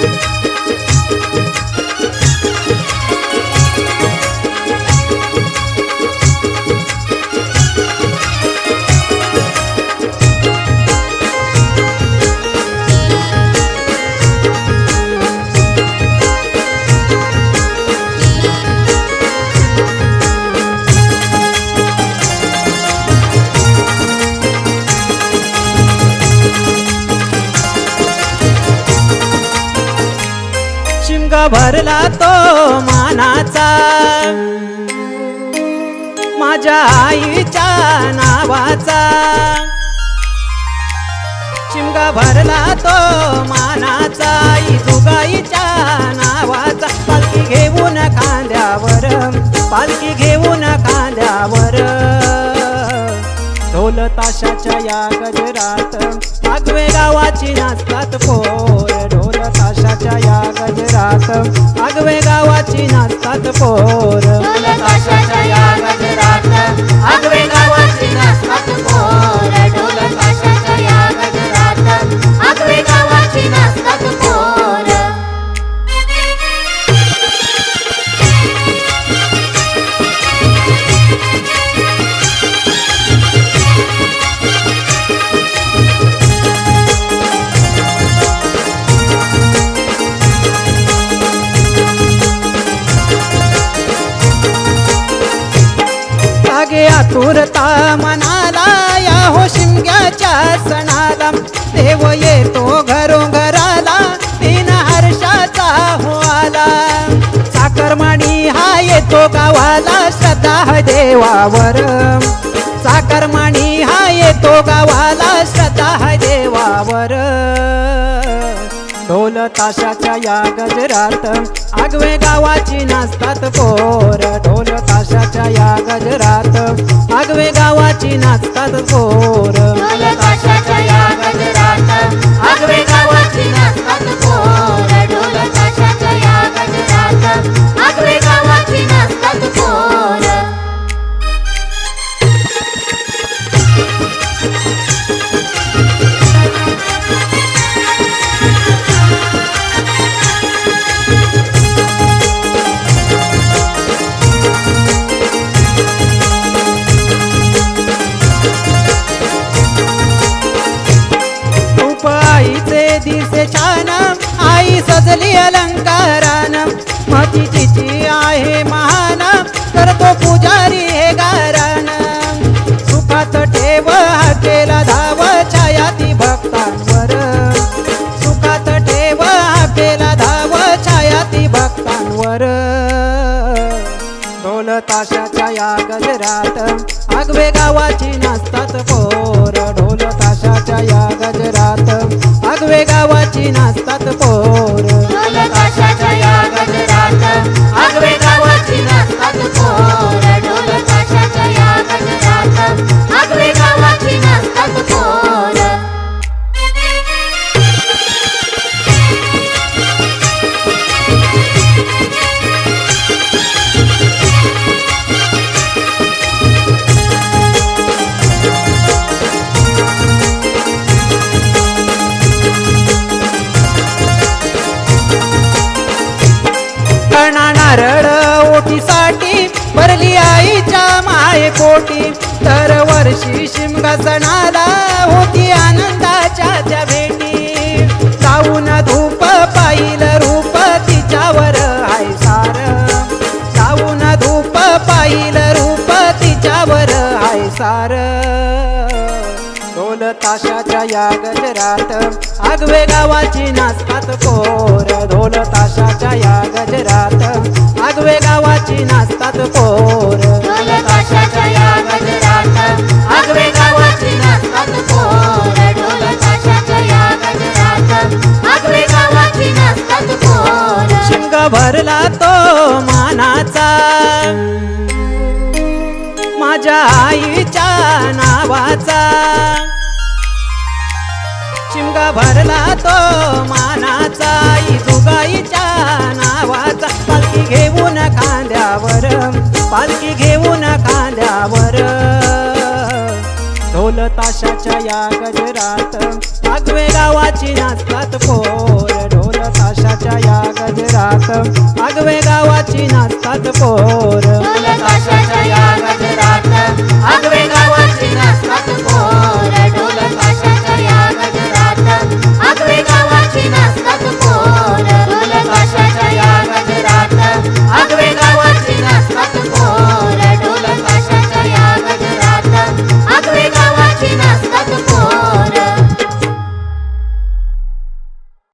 शिमगा भरला तो मानाचा? माझ्या आईच्या नावाचा. शिमगा भरला तो मानाचा दुगाईच्या नावाचा. पालखी घेऊन खांद्यावर पालखी घेऊन खांद्यावर. ढोल ताशाच्या या गजरात आगवे गावाची नाचतात पोर. ढोल ताशाच्या या आगवे गावाची नाचतात पोर. आतुरता मनाला या हो शिमग्याच्या सणाला. देव येतो घरोघराला तीन हर्षाचा हो आला साखरमाणी हा येतो गावाला श्रद्धा देवावर साखरमाणी हा येतो गावाला श्रद्धा देवावर ढोल ताशाच्या या गजरात. आगवे गावाची नाचतात पोर. ढोल ताशाच्या या गजरात. आगवे गावाची नाचतात पोर. छान आई सजली अलंकारान मती तिची आहे महान करतो पुजारी हे ढोल ताशाच्या या गजरात. आगवे गावाची नाचतात पोर. ढोल ताशाच्या या गजरात. आगवे गावाची नाचतात पोर. नारळ ओटीसाठी भरली आईच्या माय पोटी दरवर्षी शिमगा सणाला होती आनंदाच्या त्या भेटी. जाऊन धूप पाहिल रूप तिच्यावर आहे सार. जाऊन धूप पाहिल रूप तिच्यावर आहे सार. ढोल ताशाच्या या गजरात आगवे गावाची नाचतात कोर ढोल ताशाच्या या गजरात भरला तो मानाचा. माझ्या आईच्या नावाचा. शिमगा भरला तो मानाचा. दुगाईच्या नावाचा. पालखी घेऊन खांद्यावर पालखी घेऊन खांद्यावर. ढोल ताशाच्या या गजरात आगवे गावाची नाचतात पोर. ढोल ताशाच्या ताशाच्या या रास आगवे गावाची नाचतात पोर. गजरात.